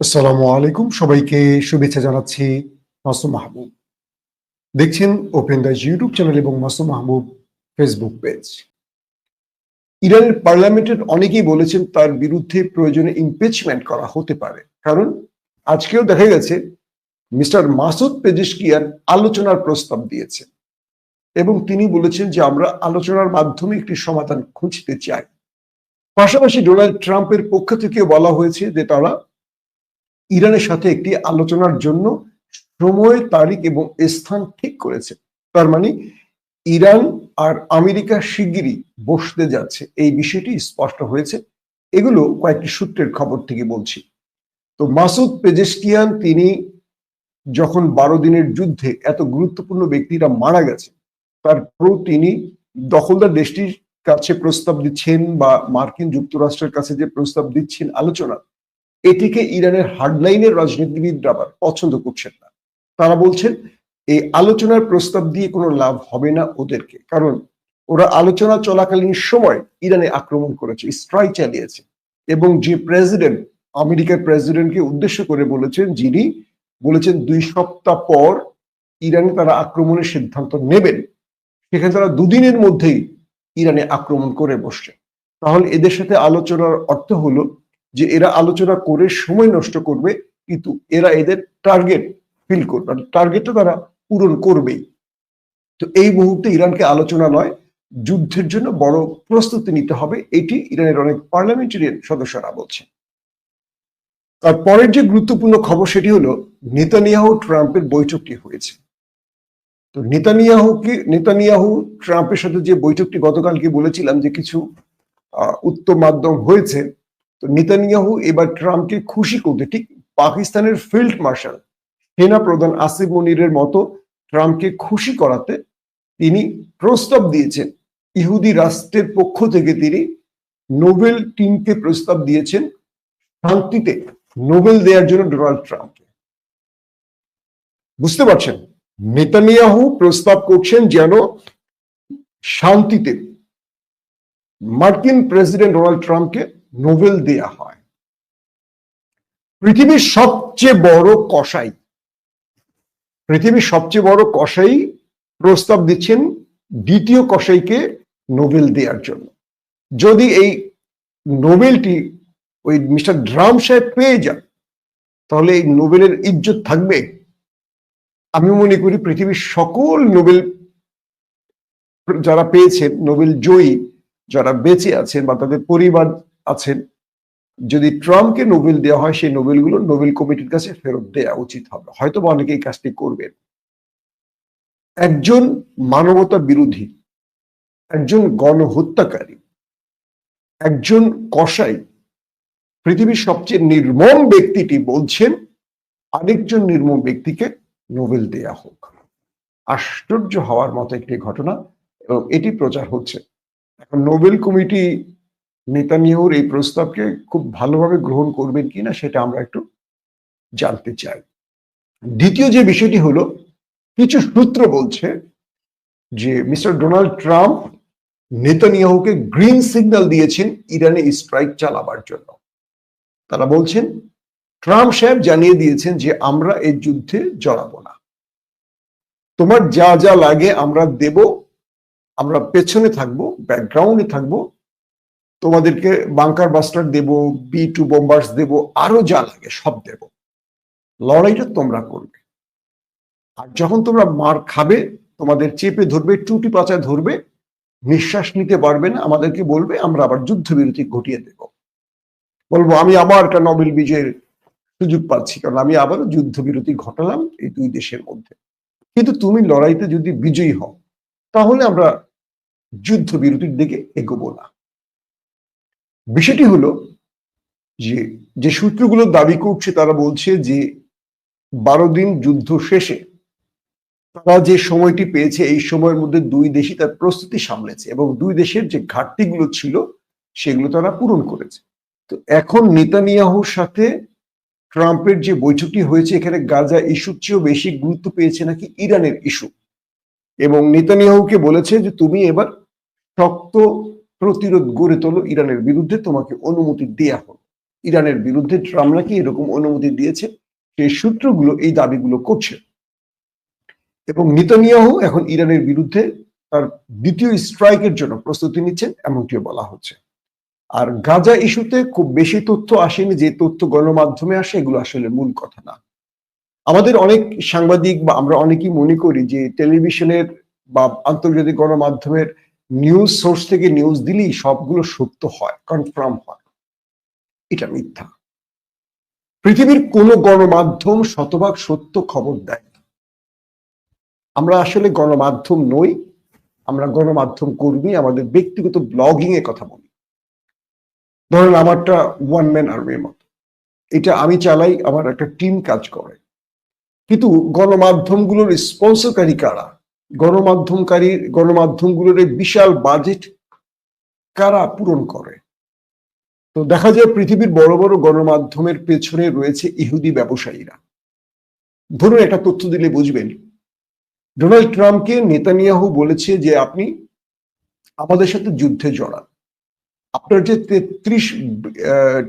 আসসালামু আলাইকুম। সবাইকে শুভেচ্ছা জানাচ্ছি মাসুম মাহবুব। দেখছেন ওপেন দাস ইউটিউব চ্যানেল এবং মাসুম মাহবুব ফেসবুক পেজ ইরানের পার্লামেন্টের অনেকেই বলেছেন তার বিরুদ্ধে প্রয়োজনে ইমপিচমেন্ট করা হতে পারে। কারণ আজকেও দেখা গেছে মিস্টার মাসুদ পেজেশকিয়ার আলোচনার প্রস্তাব দিয়েছেন এবং তিনি বলেছেন যে আমরা আলোচনার মাধ্যমে একটি সমাধান খুঁজতে চাই। পাশাপাশি ডোনাল্ড ট্রাম্পের পক্ষ থেকে বলা হয়েছে যে তারা ইরানের সাথে একটি আলোচনার জন্য সময়, তারিখ এবং স্থান ঠিক করেছে। তার মানে ইরান আর আমেরিকা শিগগিরই বসতে যাচ্ছে। এই বিষয়টি স্পষ্ট হয়েছে। এগুলো কয়েকটি সূত্রের খবর থেকে বলছি। তো মাসুদ পেজেস্কিয়ান তিনি যখন বারো দিনের যুদ্ধে এত গুরুত্বপূর্ণ ব্যক্তিরা মারা গেছে, তারপরও তিনি দখলদার দেশটির কাছে প্রস্তাব দিচ্ছেন বা মার্কিন যুক্তরাষ্ট্রের কাছে যে প্রস্তাব দিচ্ছেন আলোচনা এটিকে ইরানের হার্ডলাইনের রাজনীতিবিদরা আবার পছন্দ করছেন না। তারা বলছেন, এই আলোচনার প্রস্তাব দিয়ে কোনো লাভ হবে না ওদেরকে, কারণ ওরা আলোচনা চলাকালীন সময় ইরানে আক্রমণ করেছে স্ট্রাইক চালিয়েছে এবং যে প্রেসিডেন্ট আমেরিকার প্রেসিডেন্টকে উদ্দেশ্য করে বলেছেন, যিনি বলেছেন দুই সপ্তাহ পর ইরানে তারা আক্রমণের সিদ্ধান্ত নেবেন, সেখানে তারা দুদিনের মধ্যেই ইরানে আক্রমণ করে বসছে। তাহলে এদের সাথে আলোচনার অর্থ হলো যে এরা আলোচনা করে সময় নষ্ট করবে, কিন্তু এরা এদের টার্গেট ফিল করবে টার্গেটটা তারা পূরণ করবেই। তো এই মুহূর্তে ইরানকে আলোচনা নয় যুদ্ধের জন্য বড় প্রস্তুতি নিতে হবে, এটি ইরানের অনেক পার্লামেন্টারিয়ান সদস্যরা বলছেন তারপরের যে গুরুত্বপূর্ণ খবর সেটি হলো, নেতানিয়াহু ট্রাম্পের বৈঠকটি হয়েছে। তো নেতানিয়াহুকে, নেতানিয়াহু ট্রাম্পের সাথে যে বৈঠকটি গতকালকে বলেছিলাম যে কিছু উত্তম মাধ্যম হয়েছে তো নেতানিয়াহু এবার ট্রাম্পকে খুশি করতে, ঠিক পাকিস্তানের ফিল্ড মার্শাল সেনা প্রধান আসিফ মনিরের মতো ট্রাম্পকে খুশি করাতে তিনি প্রস্তাব দিয়েছেন। ইহুদি রাষ্ট্রের পক্ষ থেকে তিনি নোবেল টিমকে প্রস্তাব দিয়েছেন শান্তিতে নোবেল দেওয়ার জন্য ডোনাল্ড ট্রাম্পকে। বুঝতে পারছেন? নেতানিয়াহু প্রস্তাব করছেন যেন শান্তিতে মার্কিন প্রেসিডেন্ট ডোনাল্ড ট্রাম্পকে নোবেল দেয়া হয়। পৃথিবীর সবচেয়ে বড় কসাই। পৃথিবীর সবচেয়ে বড় কসাই প্রস্তাব দিচ্ছেন দ্বিতীয় কসাইকে নোবেল দেওয়ার জন্য। যদি এই নোবেলটি ওই মিস্টার ড্রাম সাহেব পেয়ে যান, তাহলে এই নোবেলের ইজ্জত থাকবে। আমি মনে করি পৃথিবীর সকল নোবেল যারা পেয়েছেন, নোবেল জয়ী, যারা বেঁচে আছেন বা তাদের পরিবার আছেন। যদি ট্রাম্পকে নোবেল দেওয়া হয়, সেই নোবেলগুলো নোবেল কমিটির কাছে ফেরত দেওয়া উচিত হবে। হয়তো বা অনেকে এই কাজটি করবেন। একজন মানবতা বিরোধী, একজন গণহত্যাকারী, একজন কসাই, পৃথিবীর সবচেয়ে নির্মম ব্যক্তিটি বলছেন, আরেকজন নির্মম ব্যক্তিকে নোবেল দেয়া হোক। আশ্চর্য হওয়ার মতো একটি ঘটনা এবং এটি প্রচার হচ্ছে। এখন নোবেল কমিটি নেতানিয়াহুর এই প্রস্তাবকে খুব ভালোভাবে গ্রহণ করবেন কিনা সেটা আমরা একটু জানতে চাই। দ্বিতীয় যে বিষয়টি হলো, কিছু সূত্র বলছে যে মিস্টার ডোনাল্ড ট্রাম্প নেতানিয়াহুকে গ্রিন সিগন্যাল দিয়েছেন ইরানে স্ট্রাইক চালাবার জন্য। তারা বলছেন, ট্রাম্প সাহেব জানিয়ে দিয়েছেন যে আমরা এই যুদ্ধে জড়াবো না। তোমার যা যা লাগে আমরা দেব, আমরা পেছনে থাকব ব্যাকগ্রাউন্ডে থাকব তোমাদেরকে বাংকার বাস্টার দেব বি টু বোম্বার্স দেব, আরও যা লাগে সব দেব। লড়াইটা তোমরা করবে। আর যখন তোমরা মার খাবে, তোমাদের চেপে ধরবে টুটি পাচায় ধরবে, নিঃশ্বাস নিতে পারবে না, আমাদেরকে বলবে, আমরা আবার যুদ্ধবিরতি ঘটিয়ে দেব। বলব, আমি আবার একটা নবেল বিজয়ের সুযোগ পাচ্ছি, কারণ আমি আবারও যুদ্ধবিরতি ঘটালাম এই দুই দেশের মধ্যে। কিন্তু তুমি লড়াইতে যদি বিজয়ী হও, তাহলে আমরা যুদ্ধবিরতির দিকে এগোবো না। বিষয়টি হলো যে যে সূত্রগুলো দাবি করছে, তারা বলছে যে, বারো দিন যুদ্ধ শেষে তারা যে সময়টি পেয়েছে, এই সময়ের মধ্যে দুই দেশই তার প্রস্তুতি সামলেছে এবং দুই দেশের যে ঘাটতিগুলো ছিল, সেগুলো তারা পূরণ করেছে। তো এখন নেতানিয়াহুর সাথে ট্রাম্পের যে বৈঠকটি হয়েছে, এখানে গাজা ইস্যুর চেয়েও বেশি গুরুত্ব পেয়েছে নাকি ইরানের ইস্যু? এবং নেতানিয়াহুকে বলেছে যে, তুমি এবার শক্ত প্রতিরোধ গড়ে তোলো ইরানের বিরুদ্ধে, তোমাকে অনুমতি দেয়া হলো ইরানের বিরুদ্ধে ট্রাম্প নাকি এরকম অনুমতি দিয়েছে, সেই সূত্রগুলো এই দাবিগুলো করছে। এবং নিতানিয়াহু এখন ইরানের বিরুদ্ধে তার দ্বিতীয় স্ট্রাইকের জন্য প্রস্তুতি নিচ্ছেন, এমনটিও বলা হচ্ছে। আর গাজা ইস্যুতে খুব বেশি তথ্য আসেনি, যে তথ্য গণমাধ্যমে আসে, এগুলো আসলে মূল কথা না। আমাদের অনেক সাংবাদিক বা আমরা অনেকেই মনে করি যে টেলিভিশনের বা আন্তর্জাতিক গণমাধ্যমের নিউজ সোর্স থেকে নিউজ দিলেই সবগুলো সত্য হয় কনফার্ম হয়। এটা মিথ্যা। পৃথিবীর কোন গণমাধ্যম শতভাগ সত্য খবর দেয়। আমরা আসলে গণমাধ্যম নই, আমরা গণমাধ্যম কর্মী, আমাদের ব্যক্তিগত ব্লগিং এ কথা বলি। ধরেন আমারটা ওয়ান ম্যান আর্মির মতো। এটা আমি চালাই, আমার একটা টিম কাজ করে। কিন্তু গণমাধ্যমগুলোর স্পন্সরকারী কারা? গণমাধ্যমকারী, গণমাধ্যমগুলোর এই বিশাল বাজেট কারা পূরণ করে? তো দেখা যায় পৃথিবীর বড় বড় গণমাধ্যমের পেছনে রয়েছে ইহুদি ব্যবসায়ীরা। ধরুন একটা তথ্য দিলে বুঝবেন। ডোনাল্ড ট্রাম্পকে নেতানিয়াহু বলেছে যে আপনি আমাদের সাথে যুদ্ধে জড়ান। আপনার যে তেত্রিশ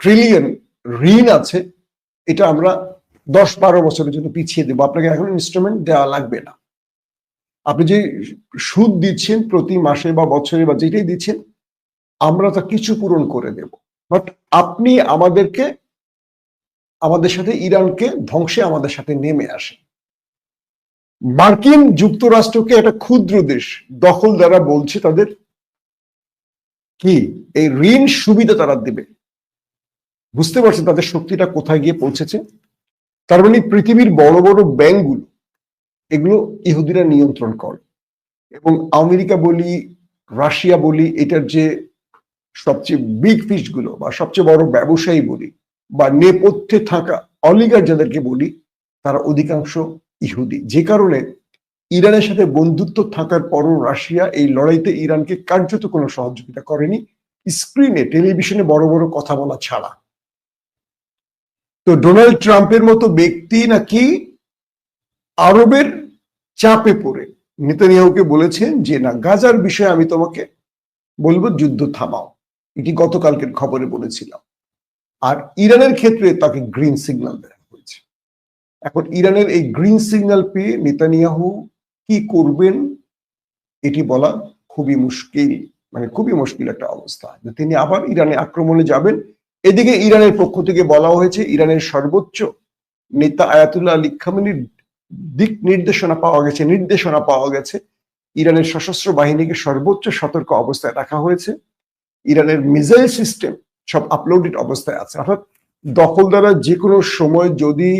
ট্রিলিয়ন ঋণ আছে, এটা আমরা দশ বারো বছরের জন্য পিছিয়ে দেবো। আপনাকে এখন ইনস্ট্রুমেন্ট দেওয়া লাগবে না। আপনি যে সুদ দিচ্ছেন প্রতি মাসে বা বছরে বা যেটাই দিচ্ছেন, আমরা তা কিছু পূরণ করে দেব। বাট আপনি আমাদেরকে, আমাদের সাথে ইরানকে ধ্বংসে আমাদের সাথে নেমে আসেন। মার্কিন যুক্তরাষ্ট্রকে একটা ক্ষুদ্র দেশ দখল দ্বারা বলছে তাদের কি? এই ঋণ সুবিধা তারা দেবে। বুঝতে পারছেন তাদের শক্তিটা কোথায় গিয়ে পৌঁছেছে? তার মানে পৃথিবীর বড় বড় ব্যাংকগুলো এগুলো ইহুদিরা নিয়ন্ত্রণ করে। এবং আমেরিকা বলি, রাশিয়া বলি, এটার যে সবচেয়ে বিগ ফিশগুলো বা সবচেয়ে বড় ব্যবসায়ী বলি বা নেপথ্যে থাকা অলিগার যাদেরকে বলি, তারা অধিকাংশ ইহুদি। যে কারণে ইরানের সাথে বন্ধুত্ব থাকার পরও রাশিয়া এই লড়াইতে ইরানকে কার্যত কোনো সহযোগিতা করেনি। স্ক্রিনে টেলিভিশনে বড় বড় কথা বলা ছাড়া। তো ডোনাল্ড ট্রাম্পের মতো ব্যক্তি নাকি আরবের চাপে পড়ে। নেতানিয়াহুকে বলেছেন যে, না, গাজার বিষয়ে আমি তোমাকে বলব, যুদ্ধ থামাও। এটি গতকালকের খবরে বলেছিলাম। আর ইরানের ক্ষেত্রে তাকে গ্রিন সিগন্যাল দেওয়া হয়েছে। এখন ইরানের এই গ্রিন সিগন্যাল পেয়ে নেতানিয়াহু কি করবেন, এটি বলা খুবই মুশকিল মানে খুবই মুশকিল একটা অবস্থা যে, তিনি আবার ইরানে আক্রমণে যাবেন। এদিকে ইরানের পক্ষ থেকে বলা হয়েছে, ইরানের সর্বোচ্চ নেতা আয়াতুল্লাহ আলী খামেনির দিক নির্দেশনা পাওয়া গেছে, নির্দেশনা পাওয়া গেছে। ইরানের সশস্ত্র বাহিনীকে সর্বোচ্চ সতর্ক অবস্থায় রাখা হয়েছে। ইরানের মিসাইল সিস্টেম সব আপলোডেড অবস্থায় আছে। অর্থাৎ দখলদারা যে কোনো সময় যদি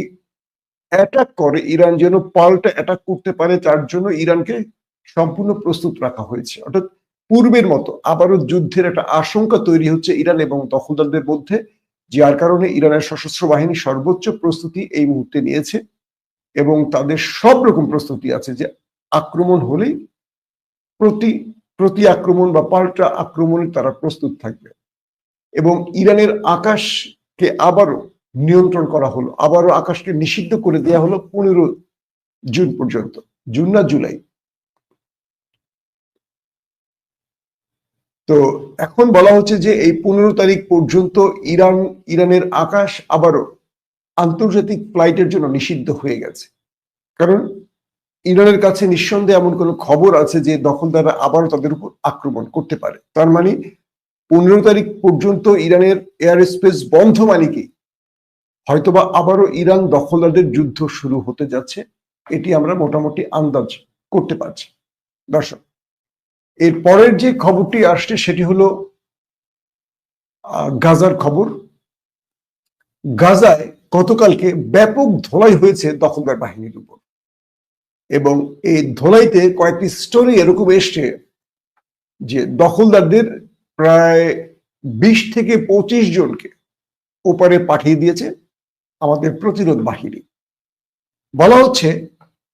অ্যাটাক করে, ইরান যেন পাল্টা অ্যাটাক করতে পারে, তার জন্য ইরানকে সম্পূর্ণ প্রস্তুত রাখা হয়েছে। অর্থাৎ পূর্বের মতো আবারও যুদ্ধের একটা আশঙ্কা তৈরি হচ্ছে ইরান এবং দখলদারদের মধ্যে, যার কারণে ইরানের সশস্ত্র বাহিনী সর্বোচ্চ প্রস্তুতি এই মুহূর্তে নিয়েছে। এবং তাদের সব রকম প্রস্তুতি আছে যে আক্রমণ হলেই প্রতি প্রতি আক্রমণ বা পাল্টা আক্রমণে তারা প্রস্তুত থাকবে। এবং ইরানের আকাশকে আবারও নিয়ন্ত্রণ করা হলো, আবারও আকাশকে নিষিদ্ধ করে দেওয়া হলো পনেরো জুন পর্যন্ত, জুন না জুলাই। তো এখন বলা হচ্ছে যে এই পনেরো তারিখ পর্যন্ত ইরান, ইরানের আকাশ আবারও আন্তর্জাতিক ফ্লাইটের জন্য নিষিদ্ধ হয়ে গেছে। কারণ ইরানের কাছে নিঃসন্দেহে এমন কোনো খবর আছে যে দখলদাররা আবারও তাদের উপর আক্রমণ করতে পারে। তার মানে পনেরো তারিখ পর্যন্ত ইরানের এয়ার স্পেস বন্ধ মানে কি? হয়তোবা আবারও ইরান দখলদারদের যুদ্ধ শুরু হতে যাচ্ছে, এটি আমরা মোটামুটি আন্দাজ করতে পারছি। দর্শক, এর পরের যে খবরটি আসছে সেটি হলো গাজার খবর। গাজায় গতকালকে ব্যাপক ধোলাই হয়েছে দখলদার বাহিনীর উপর। এবং এই ধোলাইতে কয়েকটি স্টোরি এরকম এসছে যে দখলদারদের প্রায় বিশ থেকে পঁচিশ জনকে ওপারে পাঠিয়ে দিয়েছে আমাদের প্রতিরোধ বাহিনী। বলা হচ্ছে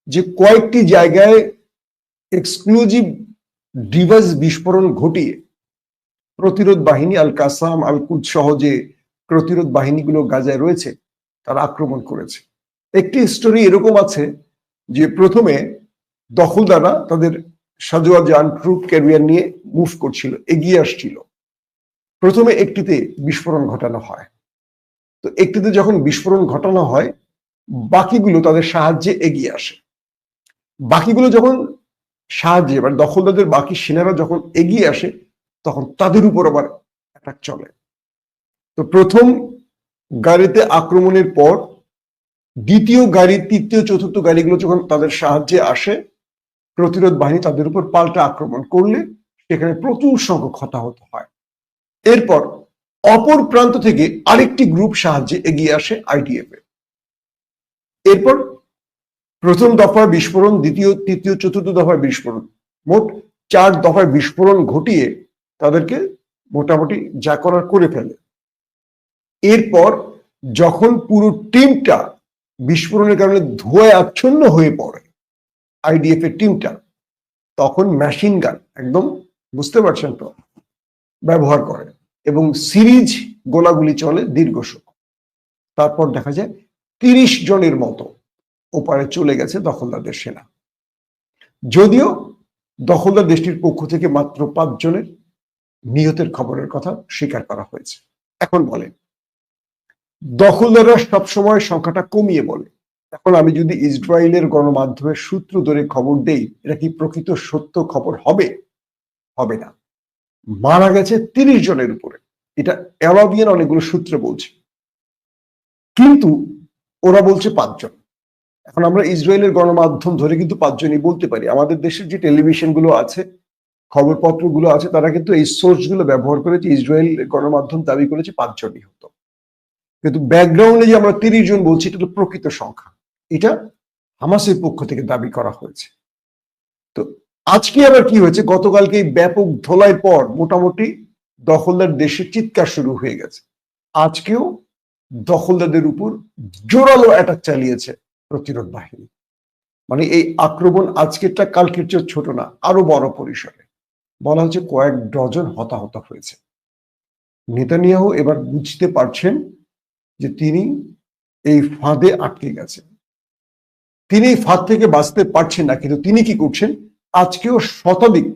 যে কয়েকটি জায়গায় এক্সক্লুজিভ ডিভাইস বিস্ফোরণ ঘটিয়ে প্রতিরোধ বাহিনী আল কাসাম, আল কুদ সহ যে প্রতিরোধ বাহিনীগুলো গাজায় রয়েছে, তারা আক্রমণ করেছে। একটি স্টোরি এরকম আছে যে প্রথমে দখলদাররা তাদের সাজোয়া যান ট্রুপ ক্যারিয়ার নিয়ে মুভ করছিল, এগিয়ে আসছিল। প্রথমে একটিতে বিস্ফোরণ ঘটানো হয়। তো একটিতে যখন বিস্ফোরণ ঘটানো হয়, বাকিগুলো তাদের সাহায্যে এগিয়ে আসে। বাকিগুলো যখন সাহায্যে এবার দখলদারদের বাকি সেনারা যখন এগিয়ে আসে, তখন তাদের উপর আবার অ্যাটাক চলে। তো প্রথম গাড়িতে আক্রমণের পর দ্বিতীয় গাড়ি তৃতীয়, চতুর্থ গাড়িগুলো যখন তাদের সাহায্যে আসে, প্রতিরোধ বাহিনী তাদের উপর পাল্টা আক্রমণ করলে সেখানে প্রচুর সংখ্যক হতাহত হয়। এরপর অপর প্রান্ত থেকে আরেকটি গ্রুপ সাহায্যে এগিয়ে আসে আইডিএফ এরপর প্রথম দফার বিস্ফোরণ, দ্বিতীয়, তৃতীয়, চতুর্থ দফার বিস্ফোরণ। মোট চার দফায় বিস্ফোরণ ঘটিয়ে তাদেরকে মোটামুটি যা করার করে ফেলে। এরপর যখন পুরো টিমটা বিস্ফোরণের কারণে ধোঁয়ায় আচ্ছন্ন হয়ে পড়ে আইডিএফ এর টিমটা তখন মেশিন গান একদম বুঝতে পারছেন তো? ব্যবহার করে এবং সিরিজ গোলাগুলি চলে দীর্ঘ সময়। তারপর দেখা যায় তিরিশ জনের মতো ওপারে চলে গেছে দখলদারদের সেনা। যদিও দখলদার দেশটির পক্ষ থেকে মাত্র পাঁচ জনের নিহতের খবরের কথা স্বীকার করা হয়েছে। এখন বলেন দখলদাররা সবসময় সংখ্যাটা কমিয়ে বলে। এখন আমি যদি ইসরায়েলের গণমাধ্যমের সূত্র ধরে খবর দেই, এটা কি প্রকৃত সত্য খবর হবে? হবে না। মারা গেছে তিরিশ জনের উপরে। এটা অ্যারাবিয়ান অনেকগুলো সূত্র বলছে। কিন্তু ওরা বলছে পাঁচজন। এখন আমরা ইসরায়েলের গণমাধ্যম ধরে কিন্তু পাঁচজনই বলতে পারি। আমাদের দেশের যে টেলিভিশনগুলো আছে, খবরপত্রগুলো আছে, তারা কিন্তু এই সোর্সগুলো ব্যবহার করেছে ইসরায়েল গণমাধ্যম দাবি করেছে পাঁচজনই হতো। কিন্তু ব্যাকগ্রাউন্ডে যে আমরা তিরিশ জন বলছি, এটা প্রকৃত সংখ্যা। এটা হামাসের পক্ষ থেকে দাবি করা হয়েছে। তো আজকে আবার কি হয়েছে? গতকালকে ব্যাপক ধোলাই পর মোটামুটি দখলদার দেশে চিৎকার শুরু হয়ে গেছে। আজকেও দখলদারদের উপর জোরালো অ্যাটাক চালিয়েছে প্রতিরোধ বাহিনী। মানে এই আক্রমণ আজকেরটা কালকের চেয়ে ছোট না, আরও বড় পরিসরে। বলা হচ্ছে কয়েক ডজন হতাহত হয়েছে। নেতানিয়াহু এবার বুঝতে পারছেন যে তিনি এই ফাঁদে আটকে গেছেন। তিনি ফাঁদ থেকে বাঁচতে পারছেন না, কিন্তু তিনি কি করছেন? আজকেও শতাধিক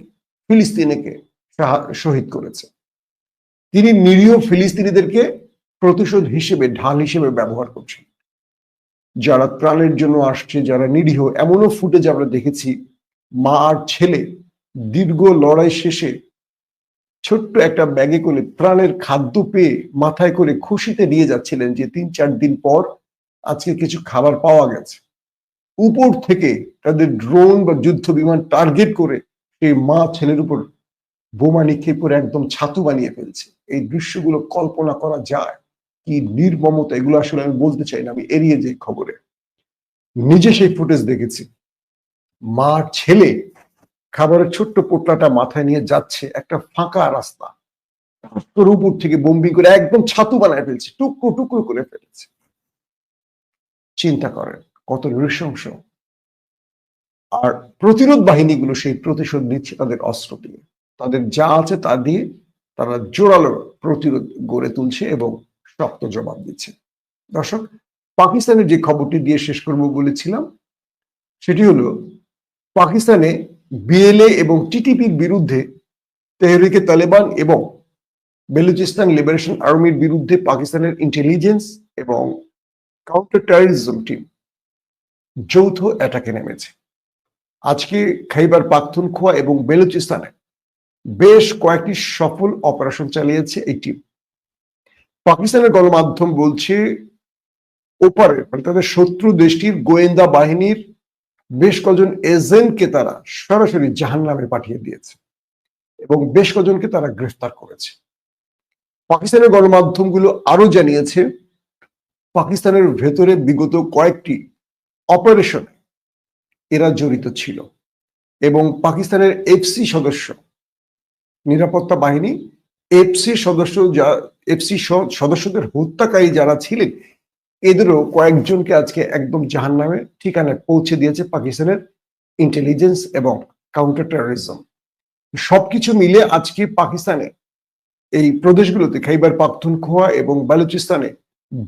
ফিলিস্তিনিকে শহীদ করেছে। তিনি নিরীহ ফিলিস্তিনিদেরকে প্রতিশোধ হিসেবে, ঢাল হিসেবে ব্যবহার করছেন। যারা প্রাণের জন্য আসছে, যারা নিরীহ, এমনও ফুটেজ আমরা দেখেছি, মা আর ছেলে দীর্ঘ লড়াই শেষে ছোট্ট একটা ব্যাগে করে প্রাণের খাদ্য পেয়ে মাথায় করে খুশিতে নিয়ে যাচ্ছিলেন যে তিন চার দিন পর আজকে কিছু খাবার পাওয়া গেছে। উপর থেকে তাদের ড্রোন বা যুদ্ধ বিমান টার্গেট করে সেই মা ছেলের উপর বোমা নিক্ষেপ করে একদম ছাতু বানিয়ে ফেলছে। এই দৃশ্যগুলো কল্পনা করা যায়। কি নির্মমতা, এগুলো আসলে আমি বলতে চাই না, আমি এড়িয়ে যে খবরে। নিজে সেই ফুটেজ দেখেছি। মা ছেলে খাবারের ছোট্ট পোটলাটা মাথায় নিয়ে যাচ্ছে একটা ফাঁকা রাস্তা। তোর উপর থেকে বোম্বিং করে একদম ছাতু বানায় ফেলছে, টুকরো টুকরো করে ফেলেছে। চিন্তা করেন, কত নৃশংস। আর প্রতিরোধ বাহিনীগুলো সেই প্রতিশোধ নিচ্ছে তাদের অস্ত্র দিয়ে। তাদের যা আছে তা দিয়ে তারা জোরালো প্রতিরোধ গড়ে তুলছে এবং শক্ত জবাব দিচ্ছে। দর্শক, পাকিস্তানের যে খবরটি দিয়ে শেষ করব বলেছিলাম, সেটি হলো, পাকিস্তানে বিএলএ এবং টিটিপির বিরুদ্ধে তেহরিকে তালেবান এবং বেলুচিস্তান লিবারেশন আর্মির বিরুদ্ধে পাকিস্তানের ইন্টেলিজেন্স এবং কাউন্টার টেরোরিজম টিম যৌথ অ্যাটাকে নেমেছে। আজকে খাইবার পাখতুনখোয়া এবং বেলুচিস্তানে বেশ কয়েকটি সফল অপারেশন চালিয়েছে এই টিম পাকিস্তানের গণমাধ্যম বলছে, ওপারে মানে তাদের শত্রু দেশটির গোয়েন্দা বাহিনীর বেশ কজন এজেন্টকে তারা সরাসরি জাহান নামে পাঠিয়ে দিয়েছে এবং বেশ কজনকে তারা গ্রেফতার করেছে। পাকিস্তানের গণমাধ্যমগুলো আরও জানিয়েছে, পাকিস্তানের ভেতরে বিগত কয়েকটি অপারেশনে এরা জড়িত ছিল এবং পাকিস্তানের এফসি সদস্য, নিরাপত্তা বাহিনী এফসি সদস্য যা এফসি সদস্যদের হত্যাকারী যারা ছিলেন এদেরও কয়েকজনকে আজকে একদম জাহান নামে ঠিকানায় পৌঁছে দিয়েছে পাকিস্তানের ইন্টেলিজেন্স এবং কাউন্টার টেরোরিজম সবকিছু মিলে আজকে পাকিস্তানে এই প্রদেশগুলোতে খাইবার পাখতুনখোয়া এবং বালুচিস্তানে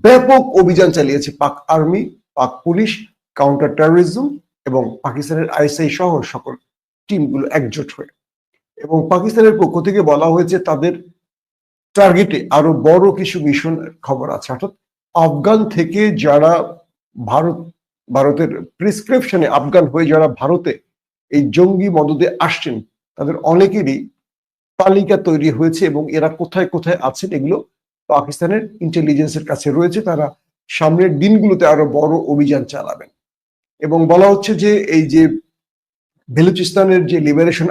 ব্যাপক অভিযান চালিয়েছে পাক আর্মি, পাক পুলিশ কাউন্টার টেরোরিজম এবং পাকিস্তানের আইএসআই সহ সকল টিমগুলো একজোট হয়ে। এবং পাকিস্তানের পক্ষ থেকে বলা হয়েছে তাদের টার্গেটে আরও বড় কিছু মিশন খবর আছে। অর্থাৎ আফগান থেকে যারা ভারত, ভারতের প্রেসক্রিপশনে আফগান হয়ে যারা ভারতে এই জঙ্গি মদদে আসছেন, তাদের অনেকেরই তালিকা তৈরি হয়েছে এবং এরা কোথায় কোথায় আছেন এগুলো পাকিস্তানের ইন্টেলিজেন্সের কাছে রয়েছে। তারা সামনের দিনগুলোতে আরও বড় অভিযান চালাবেন। এবং বলা হচ্ছে যে এই যে বেলুচিস্তানের যে লিবারেশন